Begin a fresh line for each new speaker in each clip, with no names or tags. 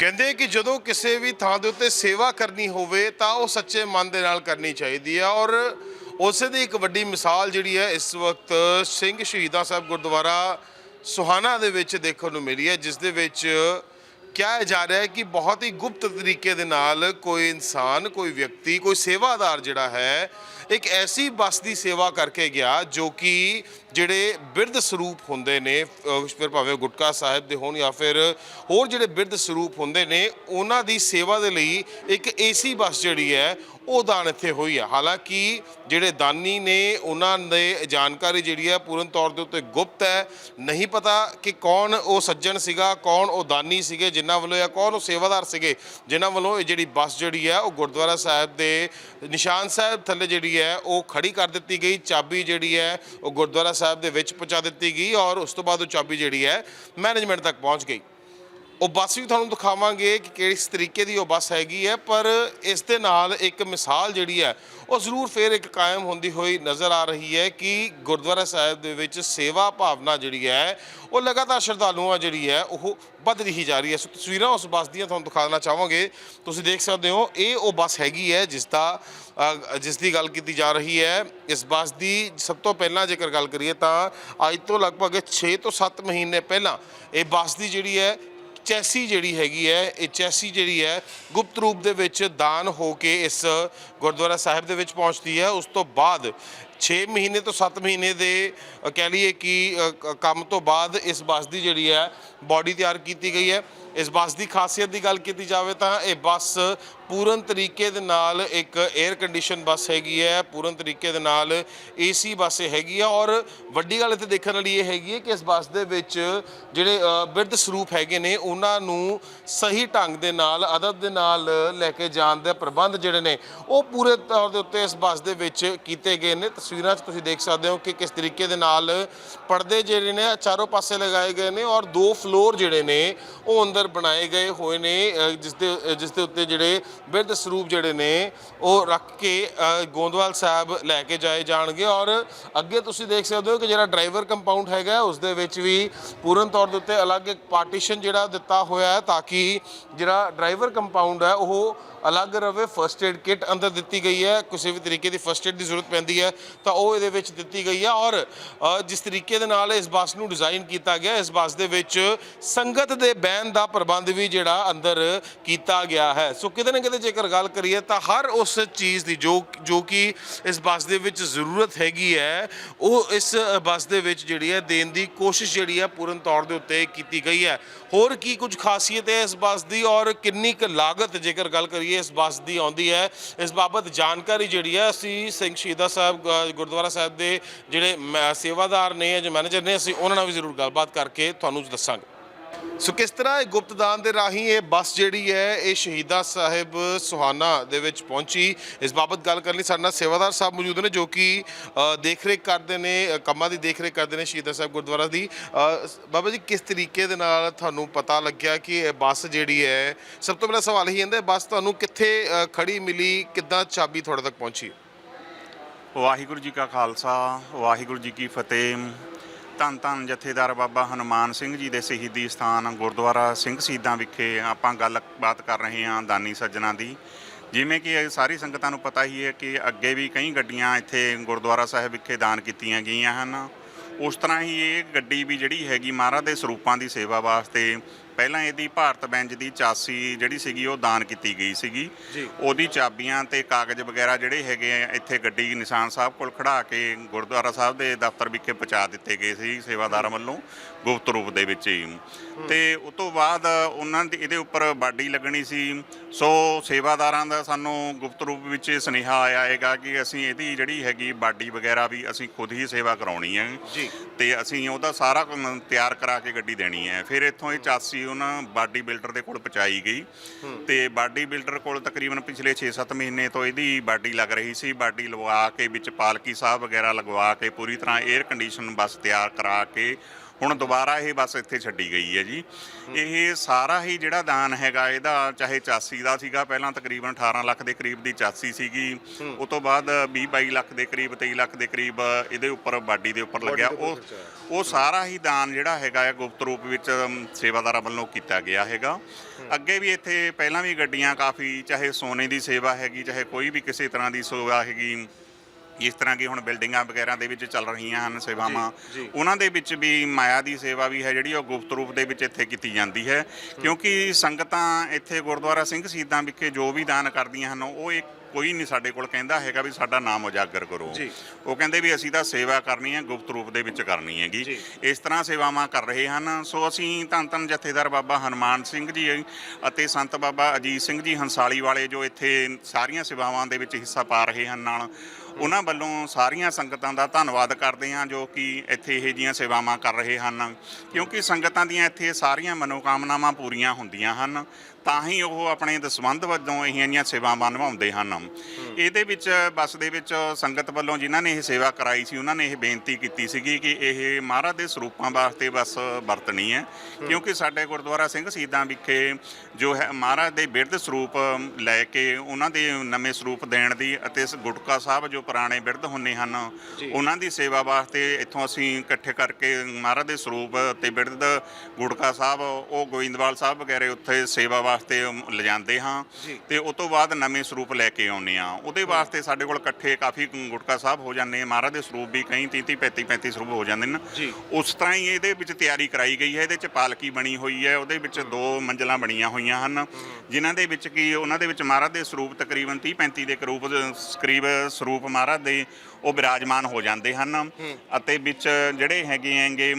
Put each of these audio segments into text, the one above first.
ਕਹਿੰਦੇ ਕਿ ਜਦੋਂ ਕਿਸੇ ਵੀ ਥਾਂ ਦੇ ਉੱਤੇ ਸੇਵਾ ਕਰਨੀ ਹੋਵੇ ਤਾਂ ਉਹ ਸੱਚੇ ਮਨ ਦੇ ਨਾਲ ਕਰਨੀ ਚਾਹੀਦੀ ਹੈ ਔਰ ਉਸੇ ਦੀ ਇੱਕ ਵੱਡੀ ਮਿਸਾਲ ਜਿਹੜੀ ਹੈ, ਇਸ ਵਕਤ ਸਿੰਘ ਸ਼ਹੀਦਾਂ ਸਾਹਿਬ ਗੁਰਦੁਆਰਾ ਸੁਹਾਣਾ ਦੇ ਵਿੱਚ ਦੇਖਣ ਨੂੰ ਮਿਲੀ ਹੈ, ਜਿਸ ਦੇ ਵਿੱਚ ਕਿਹਾ ਜਾ ਰਿਹਾ ਹੈ ਕਿ ਬਹੁਤ ਹੀ ਗੁਪਤ ਤਰੀਕੇ ਦੇ ਨਾਲ ਕੋਈ ਇਨਸਾਨ, ਕੋਈ ਵਿਅਕਤੀ, ਕੋਈ ਸੇਵਾਦਾਰ ਜਿਹੜਾ ਹੈ, ਇੱਕ ਐਸੀ ਬੱਸ ਦੀ ਸੇਵਾ ਕਰਕੇ ਗਿਆ ਜੋ ਕਿ ਜਿਹੜੇ ਬਿਰਧ ਸਰੂਪ ਹੁੰਦੇ ਨੇ ਫਿਰ ਭਾਵੇਂ ਗੁਟਕਾ ਸਾਹਿਬ ਦੇ ਹੋਣ ਜਾਂ ਫਿਰ ਹੋਰ ਜਿਹੜੇ ਬਿਰਧ ਸਰੂਪ ਹੁੰਦੇ ਨੇ, ਉਹਨਾਂ ਦੀ ਸੇਵਾ ਦੇ ਲਈ ਇੱਕ ਏਸੀ ਬੱਸ ਜਿਹੜੀ ਹੈ, ਉਹ ਦਾਨ ਇੱਥੇ ਹੋਈ ਹੈ ਹਾਲਾਂਕਿ ਜਿਹੜੇ ਦਾਨੀ ਨੇ, ਉਹਨਾਂ ਦੇ ਜਾਣਕਾਰੀ ਜਿਹੜੀ ਹੈ, ਪੂਰਨ ਤੌਰ ਦੇ ਉੱਤੇ ਗੁਪਤ ਹੈ। ਨਹੀਂ ਪਤਾ ਕਿ ਕੌਣ ਉਹ ਸੱਜਣ ਸੀਗਾ, ਕੌਣ ਉਹ ਦਾਨੀ ਸੀਗੇ ਜਿਨ੍ਹਾਂ ਵੱਲੋਂ ਜਾਂ ਕੌਣ ਉਹ ਸੇਵਾਦਾਰ ਸੀਗੇ, ਜਿਨ੍ਹਾਂ ਵੱਲੋਂ ਇਹ ਜਿਹੜੀ ਬੱਸ ਜਿਹੜੀ ਹੈ, ਉਹ ਗੁਰਦੁਆਰਾ ਸਾਹਿਬ ਦੇ ਨਿਸ਼ਾਨ ਸਾਹਿਬ ਥੱਲੇ ਜਿਹੜੀ ਹੈ, ਉਹ ਖੜੀ ਕਰ ਦਿੱਤੀ ਗਈ। ਚਾਬੀ ਜਿਹੜੀ ਹੈ, ਉਹ ਗੁਰਦੁਆਰਾ ਸਾਹਿਬ ਦੇ ਵਿੱਚ ਪਹੁੰਚਾ ਦਿੱਤੀ ਗਈ ਔਰ ਉਸ ਤੋਂ ਬਾਅਦ ਉਹ ਚਾਬੀ ਜਿਹੜੀ ਹੈ ਮੈਨੇਜਮੈਂਟ ਤੱਕ ਪਹੁੰਚ ਗਈ। ਉਹ ਬੱਸ ਵੀ ਤੁਹਾਨੂੰ ਦਿਖਾਵਾਂਗੇ ਕਿ ਕਿਸ ਤਰੀਕੇ ਦੀ ਉਹ ਬੱਸ ਹੈਗੀ ਹੈ, ਪਰ ਇਸ ਦੇ ਨਾਲ ਇੱਕ ਮਿਸਾਲ ਜਿਹੜੀ ਹੈ, ਉਹ ਜ਼ਰੂਰ ਫੇਰ ਇੱਕ ਕਾਇਮ ਹੁੰਦੀ ਹੋਈ ਨਜ਼ਰ ਆ ਰਹੀ ਹੈ ਕਿ ਗੁਰਦੁਆਰਾ ਸਾਹਿਬ ਦੇ ਵਿੱਚ ਸੇਵਾ ਭਾਵਨਾ ਜਿਹੜੀ ਹੈ, ਉਹ ਲਗਾਤਾਰ ਸ਼ਰਧਾਲੂਆਂ ਜਿਹੜੀ ਹੈ, ਉਹ ਵੱਧ ਰਹੀ ਜਾ ਰਹੀ ਹੈ। ਸੋ ਤਸਵੀਰਾਂ ਉਸ ਬੱਸ ਦੀਆਂ ਤੁਹਾਨੂੰ ਦਿਖਾ ਦੇਣਾ ਚਾਹਾਂਗੇ। ਤੁਸੀਂ ਦੇਖ ਸਕਦੇ ਹੋ, ਇਹ ਉਹ ਬੱਸ ਹੈਗੀ ਹੈ ਜਿਸ ਦਾ ਜਿਸ ਦੀ ਗੱਲ ਕੀਤੀ ਜਾ ਰਹੀ ਹੈ। ਇਸ ਬੱਸ ਦੀ ਸਭ ਤੋਂ ਪਹਿਲਾਂ ਜੇਕਰ ਗੱਲ ਕਰੀਏ ਤਾਂ ਅੱਜ ਤੋਂ ਲਗਭਗ 6 ਤੋਂ 7 ਮਹੀਨੇ ਪਹਿਲਾਂ ਇਹ ਬੱਸ ਦੀ ਜਿਹੜੀ ਹੈ ਚੈਸੀ ਜਿਹੜੀ ਹੈਗੀ ਹੈ, ਇਹ ਚੈਸੀ ਜਿਹੜੀ ਹੈ, ਗੁਪਤ ਰੂਪ ਦੇ ਵਿੱਚ ਦਾਨ ਹੋ ਕੇ ਇਸ ਗੁਰਦੁਆਰਾ ਸਾਹਿਬ ਦੇ ਵਿੱਚ ਪਹੁੰਚਦੀ ਹੈ। ਉਸ ਤੋਂ ਬਾਅਦ 6 ਮਹੀਨੇ ਤੋਂ 7 ਮਹੀਨੇ ਦੇ ਕਹਿ ਲਈਏ ਕਿ ਕੰਮ ਤੋਂ ਬਾਅਦ ਇਸ ਬੱਸ ਦੀ ਜਿਹੜੀ ਹੈ ਬਾਡੀ ਤਿਆਰ ਕੀਤੀ ਗਈ ਹੈ। ਇਸ ਬੱਸ ਦੀ ਖਾਸੀਅਤ ਦੀ ਗੱਲ ਕੀਤੀ ਜਾਵੇ ਤਾਂ ਇਹ ਬੱਸ ਪੂਰਨ ਤਰੀਕੇ ਦੇ ਨਾਲ ਇੱਕ 에ਅਰ ਕੰਡੀਸ਼ਨ ਬੱਸ ਹੈਗੀ ਹੈ, ਪੂਰਨ ਤਰੀਕੇ ਦੇ ਨਾਲ ਏਸੀ ਬੱਸ ਹੈਗੀ ਹੈ ਔਰ ਵੱਡੀ ਗੱਲ ਇੱਥੇ ਦੇਖਣ ਵਾਲੀ ਇਹ ਹੈਗੀ ਹੈ ਕਿ ਇਸ ਬੱਸ ਦੇ ਵਿੱਚ ਜਿਹੜੇ ਬਿਰਧ ਸਰੂਪ ਹੈਗੇ ਨੇ, ਉਹਨਾਂ ਨੂੰ ਸਹੀ ਢੰਗ ਦੇ ਨਾਲ, ਅਦਬ ਦੇ ਨਾਲ ਲੈ ਕੇ ਜਾਣ ਦੇ ਪ੍ਰਬੰਧ ਜਿਹੜੇ ਨੇ, ਉਹ ਪੂਰੇ ਤੌਰ ਦੇ ਉੱਤੇ ਇਸ ਬੱਸ ਦੇ ਵਿੱਚ ਕੀਤੇ ਗਏ ਨੇ। ਤਸਵੀਰਾਂ 'ਚ ਤੁਸੀਂ ਦੇਖ ਸਕਦੇ ਹੋ ਕਿ ਕਿਸ ਤਰੀਕੇ ਦੇ ਨਾਲ ਪਰਦੇ ਜਿਹੜੇ ਨੇ ਚਾਰੋਂ ਪਾਸੇ ਲਗਾਏ ਗਏ ਨੇ ਔਰ ਦੋ ਫਲੋਰ ਜਿਹੜੇ ਨੇ ਉਹ ਅੰਦਰ ਬਣਾਏ ਗਏ ਹੋਏ ਨੇ ਅ, ਜਿਸ ਦੇ ਜਿਸ ਦੇ ਉੱਤੇ ਜਿਹੜੇ ਬਿਰਧ ਸਰੂਪ ਜਿਹੜੇ ਨੇ ਉਹ ਰੱਖ ਕੇ ਅ, ਗੋਂਦਵਾਲ ਸਾਹਿਬ ਲੈ ਕੇ ਜਾਏ ਜਾਣਗੇ ਔਰ ਅੱਗੇ ਤੁਸੀਂ ਦੇਖ ਸਕਦੇ ਹੋ ਕਿ ਜਿਹੜਾ ਡਰਾਈਵਰ ਕੰਪਾਊਂਡ ਹੈਗਾ ਉਸ ਦੇ ਵਿੱਚ ਵੀ ਪੂਰਨ ਤੌਰ ਦੇ ਉੱਤੇ ਅਲੱਗ ਇੱਕ ਪਾਰਟੀਸ਼ਨ ਜਿਹੜਾ ਦਿੱਤਾ ਹੋਇਆ ਹੈ ਤਾਂ ਕਿ ਜਿਹੜਾ ਡਰਾਈਵਰ ਕੰਪਾਊਂਡ ਹੈ ਉਹ ਅਲੱਗ ਰਵੇ ਫਰਸਟ ਏਡ ਕਿਟ ਅੰਦਰ ਦਿੱਤੀ ਗਈ ਹੈ। ਕਿਸੇ ਵੀ ਤਰੀਕੇ ਦੀ ਫਰਸਟ ਏਡ ਦੀ ਜ਼ਰੂਰਤ ਪੈਂਦੀ ਹੈ, ਤਾਂ ਉਹ ਇਹਦੇ ਵਿੱਚ ਦਿੱਤੀ ਗਈ ਹੈ ਔਰ ਜਿਸ ਤਰੀਕੇ ਦੇ ਨਾਲ ਇਸ ਬੱਸ ਨੂੰ ਡਿਜ਼ਾਈਨ ਕੀਤਾ ਗਿਆ, ਇਸ ਬੱਸ ਦੇ ਵਿੱਚ ਸੰਗਤ ਦੇ ਬਹਿਣ ਦਾ ਪ੍ਰਬੰਧ ਵੀ ਜਿਹੜਾ ਅੰਦਰ ਕੀਤਾ ਗਿਆ ਹੈ। ਸੋ ਕਿਤੇ ਨਾ ਕਿਤੇ ਜੇਕਰ ਗੱਲ ਕਰੀਏ, ਤਾਂ ਹਰ ਉਸ ਚੀਜ਼ ਦੀ ਜੋ ਜੋ ਕਿ ਇਸ ਬੱਸ ਦੇ ਵਿੱਚ ਜ਼ਰੂਰਤ ਹੈਗੀ ਹੈ, ਉਹ ਇਸ ਬੱਸ ਦੇ ਵਿੱਚ ਜਿਹੜੀ ਹੈ, ਦੇਣ ਦੀ ਕੋਸ਼ਿਸ਼ ਜਿਹੜੀ ਹੈ, ਪੂਰਨ ਤੌਰ ਦੇ ਉੱਤੇ ਕੀਤੀ ਗਈ ਹੈ। ਹੋਰ ਕੀ ਕੁਝ ਖਾਸੀਅਤ ਹੈ ਇਸ ਬੱਸ ਦੀ ਔਰ ਕਿੰਨੀ ਕੁ ਲਾਗਤ ਜੇਕਰ ਗੱਲ ਕਰੀਏ ਇਸ ਬੱਸ ਦੀ ਆਉਂਦੀ ਹੈ? ਇਸ ਬਾਬਤ ਜਾਣਕਾਰੀ ਜਿਹੜੀ ਹੈ, ਅਸੀਂ ਸਿੰਘ ਸ਼ਹੀਦਾ ਸਾਹਿਬ ਗੁਰਦੁਆਰਾ ਸਾਹਿਬ ਦੇ ਜਿਹੜੇ ਮ- ਸੇਵਾਦਾਰ ਨੇ ਜਾਂ ਮੈਨੇਜਰ ਨੇ, ਅਸੀਂ ਉਹਨਾਂ ਨਾਲ ਵੀ ਜ਼ਰੂਰ ਗੱਲਬਾਤ ਕਰਕੇ ਤੁਹਾਨੂੰ ਦੱਸਾਂਗੇ। ਸੋ ਕਿਸ ਤਰ੍ਹਾਂ ਇਹ ਗੁਪਤਦਾਨ ਦੇ ਰਾਹੀਂ ਇਹ ਬੱਸ ਜਿਹੜੀ ਹੈ ਇਹ ਸ਼ਹੀਦਾ ਸਾਹਿਬ ਸੁਹਾਨਾ ਦੇ ਵਿੱਚ ਪਹੁੰਚੀ? ਇਸ ਬਾਬਤ ਗੱਲ ਕਰਨ ਲਈ ਸਾਡੇ ਨਾਲ ਸੇਵਾਦਾਰ ਸਾਹਿਬ ਮੌਜੂਦ ਨੇ ਜੋ ਕਿ ਅ, ਦੇਖਰੇਖ ਕਰਦੇ ਨੇ ਕੰਮਾਂ ਦੀ ਦੇਖਰੇਖ ਕਰਦੇ ਨੇ ਸ਼ਹੀਦਾ ਸਾਹਿਬ ਗੁਰਦੁਆਰਾ ਦੀ। ਬਾਬਾ ਜੀ ਕਿਸ ਤਰੀਕੇ ਦੇ ਨਾਲ ਤੁਹਾਨੂੰ ਪਤਾ ਲੱਗਿਆ ਕਿ ਇਹ ਬੱਸ ਜਿਹੜੀ ਹੈ ਸਭ ਤੋਂ ਪਹਿਲਾ ਸਵਾਲ ਹੀ ਹੁੰਦਾ ਬੱਸ ਤੁਹਾਨੂੰ ਕਿੱਥੇ ਅ, ਖੜੀ ਮਿਲੀ ਕਿੱਦਾਂ ਚਾਬੀ ਤੁਹਾਡੇ ਤੱਕ ਪਹੁੰਚੀ?
ਵਾਹਿਗੁਰੂ ਜੀ ਕਾ ਖਾਲਸਾ ਵਾਹਿਗੁਰੂ ਜੀ ਕੀ ਫਤਿਹ। ਧੰਨ ਧੰਨ ਜਥੇਦਾਰ ਬਾਬਾ ਹਨੂਮਾਨ ਸਿੰਘ ਜੀ ਦੇ ਸ਼ਹੀਦੀ ਸਥਾਨ ਗੁਰਦੁਆਰਾ ਸਿੰਘ ਸ਼ਹੀਦਾਂ ਵਿਖੇ ਆਪਾਂ ਗੱਲਬਾਤ ਕਰ ਰਹੇ ਹਾਂ ਦਾਨੀ ਸੱਜਣਾ ਦੀ। ਜਿਵੇਂ ਕਿ ਸਾਰੀ ਸੰਗਤਾਂ ਨੂੰ ਪਤਾ ਹੀ ਹੈ ਕਿ ਅੱਗੇ ਵੀ ਕਈ ਗੱਡੀਆਂ ਇੱਥੇ ਗੁਰਦੁਆਰਾ ਸਾਹਿਬ ਵਿਖੇ ਦਾਨ ਕੀਤੀਆਂ ਗਈਆਂ ਹਨ। ਉਸ ਤਰ੍ਹਾਂ ਹੀ ਇਹ ਗੱਡੀ ਵੀ ਜਿਹੜੀ ਹੈਗੀ ਮਹਾਰਾਜ ਦੇ ਸਰੂਪਾਂ ਦੀ ਸੇਵਾ ਵਾਸਤੇ ਪਹਿਲਾਂ ਇਹਦੀ ਭਾਰਤ ਬੈਂਜ ਦੀ ਚਾਸੀ ਜਿਹੜੀ ਸੀਗੀ ਉਹ ਦਾਨ ਕੀਤੀ ਗਈ ਸੀਗੀ। ਉਹਦੀ ਚਾਬੀਆਂ ਤੇ ਕਾਗਜ਼ ਵਗੈਰਾ ਜਿਹੜੇ ਹੈਗੇ ਆ ਇੱਥੇ ਗੱਡੀ ਨਿਸ਼ਾਨ ਸਾਹਿਬ ਕੋਲ ਖੜਾ ਕੇ ਗੁਰਦੁਆਰਾ ਸਾਹਿਬ ਦੇ ਦਫ਼ਤਰ ਵਿਖੇ ਪਹੁੰਚਾ ਦਿੱਤੇ ਗਏ ਸੀ ਸੇਵਾਦਾਰਾਂ ਵੱਲੋਂ ਗੁਪਤ ਰੂਪ ਦੇ ਵਿੱਚ ਹੀ। ਤੇ ਉਸ ਤੋਂ ਬਾਅਦ ਉਹਨਾਂ ਦੀ ਇਹਦੇ ਉੱਪਰ ਬਾਡੀ ਲੱਗਣੀ ਸੀ। ਸੋ ਸੇਵਾਦਾਰਾਂ ਦਾ ਸਾਨੂੰ ਗੁਪਤ ਰੂਪ ਵਿੱਚ ਸੁਨੇਹਾ ਆਇਆ ਹੈਗਾ ਕਿ ਅਸੀਂ ਇਹਦੀ ਜਿਹੜੀ ਹੈਗੀ ਬਾਡੀ ਵਗੈਰਾ ਵੀ ਅਸੀਂ ਖੁਦ ਹੀ ਸੇਵਾ ਕਰਾਉਣੀ ਹੈ।
ਜੀ।
ਤੇ ਅਸੀਂ ਉਹਦਾ ਸਾਰਾ ਤਿਆਰ ਕਰਾ ਕੇ ਗੱਡੀ ਦੇਣੀ ਹੈ। ਫਿਰ ਇੱਥੋਂ ਇਹ ਚਾਸੀ ਉਹਨਾਂ ਬਾਡੀ ਬਿਲਡਰ ਦੇ ਕੋਲ ਪਹੁੰਚਾਈ ਗਈ ਤੇ ਬਾਡੀ ਬਿਲਡਰ ਕੋਲ ਤਕਰੀਬਨ ਪਿਛਲੇ 6-7 ਮਹੀਨੇ ਤੋਂ ਇਹਦੀ ਬਾਡੀ ਲੱਗ ਰਹੀ ਸੀ ਬਾਡੀ ਲਗਵਾ ਕੇ ਵਿੱਚ ਪਾਲਕੀ ਸਾਹਿਬ ਵਗੈਰਾ ਲਗਵਾ ਕੇ ਪੂਰੀ ਤਰ੍ਹਾਂ 에ਅਰ ਕੰਡੀਸ਼ਨ ਬੱਸ ਤਿਆਰ ਕਰਾ ਕੇ ਹੁਣ ਦੁਬਾਰਾ ਇਹ ਬੱਸ ਇੱਥੇ ਛੱਡੀ ਗਈ ਹੈ ਜੀ। ਇਹ ਸਾਰਾ ਹੀ ਜਿਹੜਾ ਦਾਨ ਹੈਗਾ ਇਹਦਾ ਚਾਹੇ 84 ਦਾ ਸੀਗਾ ਪਹਿਲਾਂ ਤਕਰੀਬਨ 18 ਲੱਖ ਦੇ ਕਰੀਬ ਦੀ 84 ਸੀਗੀ। ਉਸ ਤੋਂ ਬਾਅਦ 20 22 ਲੱਖ ਦੇ ਕਰੀਬ 23 ਲੱਖ ਦੇ ਕਰੀਬ ਇਹਦੇ ਉੱਪਰ ਬਾਡੀ ਦੇ ਉੱਪਰ ਲੱਗਿਆ। ਉਹ ਉਹ ਸਾਰਾ ਹੀ ਦਾਨ ਜਿਹੜਾ ਹੈਗਾ ਹੈ ਗੁਪਤ ਰੂਪ ਵਿੱਚ ਸੇਵਾਦਾਰਾਂ ਵੱਲੋਂ ਕੀਤਾ ਗਿਆ ਹੈਗਾ। ਅੱਗੇ ਵੀ ਇੱਥੇ ਪਹਿਲਾਂ ਵੀ ਗੱਡੀਆਂ ਕਾਫੀ ਚਾਹੇ ਸੋਨੇ ਦੀ ਸੇਵਾ ਹੈਗੀ ਚਾਹੇ ਕੋਈ ਵੀ ਕਿਸੇ ਤਰ੍ਹਾਂ ਦੀ ਸੇਵਾ ਹੈਗੀ ਇਸ ਤਰ੍ਹਾਂ ਕੀ ਹੁਣ ਬਿਲਡਿੰਗਾਂ ਵਗੈਰਾ ਦੇ ਵਿੱਚ ਚੱਲ ਰਹੀਆਂ ਹਨ ਸੇਵਾਵਾਂ। ਉਹਨਾਂ ਦੇ ਵਿੱਚ ਵੀ ਮਾਇਆ ਦੀ ਸੇਵਾ ਵੀ ਹੈ ਜਿਹੜੀ ਉਹ ਗੁਪਤ ਰੂਪ ਦੇ ਵਿੱਚ ਇੱਥੇ ਕੀਤੀ ਜਾਂਦੀ ਹੈ। ਕਿਉਂਕਿ ਸੰਗਤਾਂ ਇੱਥੇ ਗੁਰਦੁਆਰਾ ਸਿੰਘ ਸ਼ਹੀਦਾਂ ਵਿਖੇ ਜੋ ਵੀ ਦਾਨ ਕਰਦੀਆਂ ਹਨ ਉਹ ਇੱਕ ਕੋਈ ਨਹੀਂ ਸਾਡੇ ਕੋਲ ਕਹਿੰਦਾ ਹੈਗਾ ਵੀ ਸਾਡਾ ਨਾਮ ਉਜਾਗਰ ਕਰੋ। ਉਹ ਕਹਿੰਦੇ ਵੀ ਅਸੀਂ ਤਾਂ ਸੇਵਾ ਕਰਨੀ ਹੈ ਗੁਪਤ ਰੂਪ ਦੇ ਵਿੱਚ ਕਰਨੀ ਹੈਗੀ। ਇਸ ਤਰ੍ਹਾਂ ਸੇਵਾਵਾਂ ਕਰ ਰਹੇ ਹਨ। ਸੋ ਅਸੀਂ ਧੰਨ ਧੰਨ ਜਥੇਦਾਰ ਬਾਬਾ ਹਨੂਮਾਨ ਸਿੰਘ ਜੀ ਅਤੇ ਸੰਤ ਬਾਬਾ ਅਜੀਤ ਸਿੰਘ ਜੀ ਹੰਸਾਲੀ ਵਾਲੇ ਜੋ ਇੱਥੇ ਸਾਰੀਆਂ ਸੇਵਾਵਾਂ ਦੇ ਵਿੱਚ ਹਿੱਸਾ ਪਾ ਰਹੇ ਹਨ ਨਾਲ ਉਹਨਾਂ ਵੱਲੋਂ ਸਾਰੀਆਂ ਸੰਗਤਾਂ ਦਾ ਧੰਨਵਾਦ ਕਰਦੇ ਹਾਂ ਜੋ ਕਿ ਇੱਥੇ ਇਹ ਜੀਆਂ ਸੇਵਾਵਾਂ ਕਰ ਰਹੇ ਹਨ। ਕਿਉਂਕਿ ਸੰਗਤਾਂ ਦੀਆਂ ਇੱਥੇ ਸਾਰੀਆਂ ਮਨੋਕਾਮਨਾਵਾਂ ਪੂਰੀਆਂ ਹੁੰਦੀਆਂ ਹਨ। ਤਾਂ ਹੀ ਉਹ ਆਪਣੇ ਦਸਵੰਧ ਵਜੋਂ ਇਹ ਜੀਆਂ ਸੇਵਾਵਾਂ ਨਿਭਾਉਂਦੇ ਹਨ। ਇਹਦੇ ਵਿੱਚ ਬੱਸ ਦੇ ਵਿੱਚ ਸੰਗਤ ਵੱਲੋਂ ਜਿਨ੍ਹਾਂ ਨੇ ਇਹ ਸੇਵਾ ਕਰਾਈ ਸੀ ਉਹਨਾਂ ਨੇ ਇਹ ਬੇਨਤੀ ਕੀਤੀ ਸੀਗੀ ਕਿ ਇਹ ਮਹਾਰਾਜ ਦੇ ਸਰੂਪਾਂ ਵਾਸਤੇ ਬਸ ਵਰਤਣੀ ਹੈ। ਕਿਉਂਕਿ ਸਾਡੇ ਗੁਰਦੁਆਰਾ ਸਿੰਘ ਸ਼ਹੀਦਾਂ ਵਿਖੇ ਜੋ ਹੈ ਮਹਾਰਾਜ ਦੇ ਬਿਰਧ ਸਰੂਪ ਲੈ ਕੇ ਉਹਨਾਂ ਦੇ ਨਵੇਂ ਸਰੂਪ ਦੇਣ ਦੀ ਅਤੇ ਇਸ ਗੁਟਕਾ ਸਾਹਿਬ ਜੋ ਪੁਰਾਣੇ ਬਿਰਧ ਹੁੰਨੇ ਹਨ ਉਹਨਾਂ ਦੀ ਸੇਵਾ ਵਾਸਤੇ ਇੱਥੋਂ ਅਸੀਂ ਇਕੱਠੇ ਕਰਕੇ ਮਹਾਰਾਜ ਦੇ ਸਰੂਪ ਤੇ ਬਿਰਧ ਗੁਟਕਾ ਸਾਹਿਬ ਉਹ ਗੋਇੰਦਵਾਲ ਸਾਹਿਬ ਵਗੈਰੇ ਉੱਥੇ ਸੇਵਾ ਵਾਸਤੇ ਲਿਜਾਂਦੇ ਹਾਂ ਤੇ ਉਸ ਤੋਂ ਬਾਅਦ ਨਵੇਂ ਸਰੂਪ ਲੈ ਕੇ ਆਉਂਦੇ ਆ ਉਹਦੇ ਵਾਸਤੇ ਸਾਡੇ ਕੋਲ ਇਕੱਠੇ ਕਾਫੀ ਗੁਟਕਾ ਸਾਹਿਬ ਹੋ ਜਾਂਦੇ ਆ। ਮਹਾਰਾਜ ਦੇ ਸਰੂਪ ਵੀ ਕਈ 30 35 35 ਸਰੂਪ ਹੋ ਜਾਂਦੇ ਨੇ। ਉਸ ਤਰ੍ਹਾਂ ਹੀ ਇਹਦੇ ਵਿੱਚ ਤਿਆਰੀ ਕਰਾਈ ਗਈ ਹੈ। ਇਹਦੇ ਵਿੱਚ ਪਾਲਕੀ ਬਣੀ ਹੋਈ ਹੈ। ਉਹਦੇ ਵਿੱਚ ਦੋ ਮੰਜ਼ਲਾਂ ਬਣੀਆਂ ਹੋਈਆਂ ਹਨ। ਜਿਨ੍ਹਾਂ ਦੇ ਵਿੱਚ ਕੀ ਉਹਨਾਂ ਦੇ ਵਿੱਚ ਮਹਾਰਾਜ ਦੇ ਸਰੂਪ ਤਕਰੀਬਨ 30 35 ਦੇ ਕਰੂਪ ਕਰੀਬ ਸਰੂਪ ਮਹਾਰਾਜ ਦੇ ਉਹ ਬਿਰਾਜਮਾਨ ਹੋ ਜਾਂਦੇ ਹਨ। ਅਤੇ ਵਿੱਚ ਜਿਹੜੇ ਹੈਗੇ ਹੈਗੇ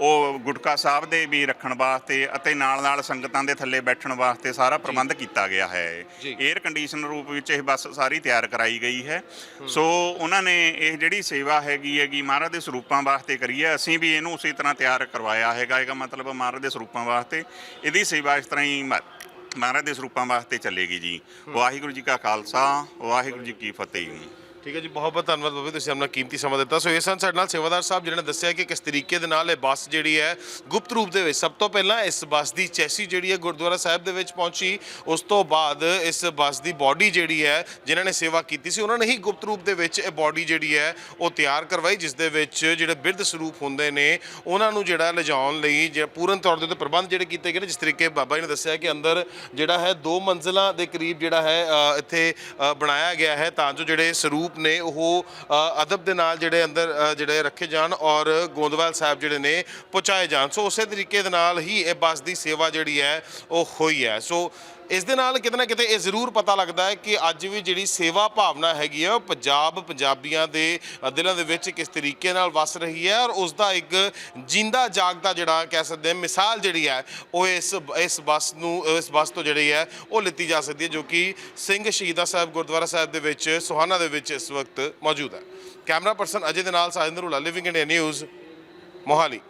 ਉਹ ਗੁਟਕਾ ਸਾਹਿਬ ਦੇ ਵੀ ਰੱਖਣ ਵਾਸਤੇ ਅਤੇ ਨਾਲ ਨਾਲ ਸੰਗਤਾਂ ਦੇ ਥੱਲੇ ਬੈਠਣ ਵਾਸਤੇ ਸਾਰਾ ਪ੍ਰਬੰਧ ਕੀਤਾ ਗਿਆ ਹੈ।
ਜੀ।
에ਅਰ ਕੰਡੀਸ਼ਨ ਰੂਪ ਵਿੱਚ ਇਹ ਬੱਸ ਸਾਰੀ ਤਿਆਰ ਕਰਾਈ ਗਈ ਹੈ। ਸੋ ਉਹਨਾਂ ਨੇ ਇਹ ਜਿਹੜੀ ਸੇਵਾ ਹੈਗੀ ਹੈਗੀ ਮਹਾਰਾਜ ਦੇ ਸਰੂਪਾਂ ਵਾਸਤੇ ਕਰੀ ਹੈ। ਅਸੀਂ ਵੀ ਇਹਨੂੰ ਉਸੇ ਤਰ੍ਹਾਂ ਤਿਆਰ ਕਰਵਾਇਆ ਹੈਗਾ। ਇਹਦਾ ਮਤਲਬ ਮਹਾਰਾਜ ਦੇ ਸਰੂਪਾਂ ਵਾਸਤੇ ਇਹਦੀ ਸੇਵਾ ਇਸ ਤਰ੍ਹਾਂ ਹੀ ਮਹਾਰਾਜ ਦੇ ਸਰੂਪਾਂ ਵਾਸਤੇ ਚੱਲੇਗੀ ਜੀ। ਵਾਹਿਗੁਰੂ ਜੀ ਕਾ ਖਾਲਸਾ ਵਾਹਿਗੁਰੂ ਜੀ ਕੀ ਫਤਿਹ।
ਠੀਕ ਹੈ ਜੀ, ਬਹੁਤ ਬਹੁਤ ਧੰਨਵਾਦ ਬਾਬੇ, ਤੁਸੀਂ ਆਪਣਾ ਕੀਮਤੀ ਸਮਾਂ ਦਿੱਤਾ। ਸੋ ਇਹ ਸਨ ਸਾਡੇ ਨਾਲ ਸੇਵਾਦਾਰ ਸਾਹਿਬ ਜਿਹਨਾਂ ਨੇ ਦੱਸਿਆ ਕਿ ਕਿਸ ਤਰੀਕੇ ਦੇ ਨਾਲ ਇਹ ਬੱਸ ਜਿਹੜੀ ਹੈ, ਗੁਪਤ ਰੂਪ ਦੇ ਵਿੱਚ, ਸਭ ਤੋਂ ਪਹਿਲਾਂ ਇਸ ਬੱਸ ਦੀ ਚੈਸੀ ਜਿਹੜੀ ਹੈ ਗੁਰਦੁਆਰਾ ਸਾਹਿਬ ਦੇ ਵਿੱਚ ਪਹੁੰਚੀ। ਉਸ ਤੋਂ ਬਾਅਦ ਇਸ ਬੱਸ ਦੀ ਬਾਡੀ ਜਿਹੜੀ ਹੈ, ਜਿਨ੍ਹਾਂ ਨੇ ਸੇਵਾ ਕੀਤੀ ਸੀ, ਉਹਨਾਂ ਨੇ ਹੀ ਗੁਪਤ ਰੂਪ ਦੇ ਵਿੱਚ ਇਹ ਬਾਡੀ ਜਿਹੜੀ ਹੈ, ਉਹ ਤਿਆਰ ਕਰਵਾਈ, ਜਿਸ ਦੇ ਵਿੱਚ ਜਿਹੜੇ ਬਿਰਧ ਸਰੂਪ ਹੁੰਦੇ ਨੇ, ਉਹਨਾਂ ਨੂੰ ਜਿਹੜਾ ਲਿਜਾਉਣ ਲਈ ਜਿਹੜਾ ਪੂਰਨ ਤੌਰ ਦੇ ਉੱਤੇ ਪ੍ਰਬੰਧ ਜਿਹੜੇ ਕੀਤੇ ਗਏ ਨੇ, ਜਿਸ ਤਰੀਕੇ ਬਾਬਾ ਜੀ ਨੇ ਦੱਸਿਆ ਕਿ ਅੰਦਰ ਜਿਹੜਾ ਹੈ, ਦੋ ਮੰਜ਼ਿਲਾਂ ਦੇ ਕਰੀਬ ਜਿਹੜਾ ਹੈ ਇੱਥੇ ਬਣਾਇਆ ਗਿਆ ਹੈ, ਤਾਂ ਜੋ ਜਿਹੜੇ ਸਰੂਪ ਨੇ ਉਹ ਅਦਬ ਦੇ ਨਾਲ ਜਿਹੜੇ ਅੰਦਰ ਜਿਹੜੇ ਰੱਖੇ ਜਾਣ ਔਰ ਗੋਂਦਵਾਲ ਸਾਹਿਬ ਜਿਹੜੇ ਨੇ ਪਹੁੰਚਾਏ ਜਾਣ। ਸੋ ਉਸੇ ਤਰੀਕੇ ਦੇ ਨਾਲ ਹੀ ਇਹ ਬੱਸ ਦੀ ਸੇਵਾ ਜਿਹੜੀ ਹੈ, ਉਹ ਹੋਈ ਹੈ। ਸੋ ਇਸ ਦੇ ਨਾਲ ਕਿਤੇ ਨਾ ਕਿਤੇ ਇਹ ਜ਼ਰੂਰ ਪਤਾ ਲੱਗਦਾ ਹੈ ਕਿ ਅੱਜ ਵੀ ਜਿਹੜੀ ਸੇਵਾ ਭਾਵਨਾ ਹੈਗੀ ਹੈ ਉਹ ਪੰਜਾਬ ਪੰਜਾਬੀਆਂ ਦੇ ਦਿਲਾਂ ਦੇ ਵਿੱਚ ਕਿਸ ਤਰੀਕੇ ਨਾਲ ਵਸ ਰਹੀ ਹੈ ਔਰ ਉਸ ਦਾ ਇੱਕ ਜਿੰਦਾ ਜਾਗਦਾ ਜਿਹੜਾ ਕਹਿ ਸਕਦੇ ਹਾਂ, ਮਿਸਾਲ ਜਿਹੜੀ ਹੈ, ਉਹ ਇਸ ਇਸ ਬੱਸ ਨੂੰ, ਇਸ ਬੱਸ ਤੋਂ ਜਿਹੜੀ ਹੈ, ਉਹ ਲਿੱਤੀ ਜਾ ਸਕਦੀ ਹੈ, ਜੋ ਕਿ ਸਿੰਘ ਸ਼ਹੀਦਾ ਸਾਹਿਬ ਗੁਰਦੁਆਰਾ ਸਾਹਿਬ ਦੇ ਵਿੱਚ, ਸੁਹਾਨਾ ਦੇ ਵਿੱਚ ਇਸ ਵਕਤ ਮੌਜੂਦ ਹੈ। ਕੈਮਰਾ ਪਰਸਨ ਅਜੇ ਦੇ ਨਾਲ Sajinder ਹੁਲਾ living India news Mohali.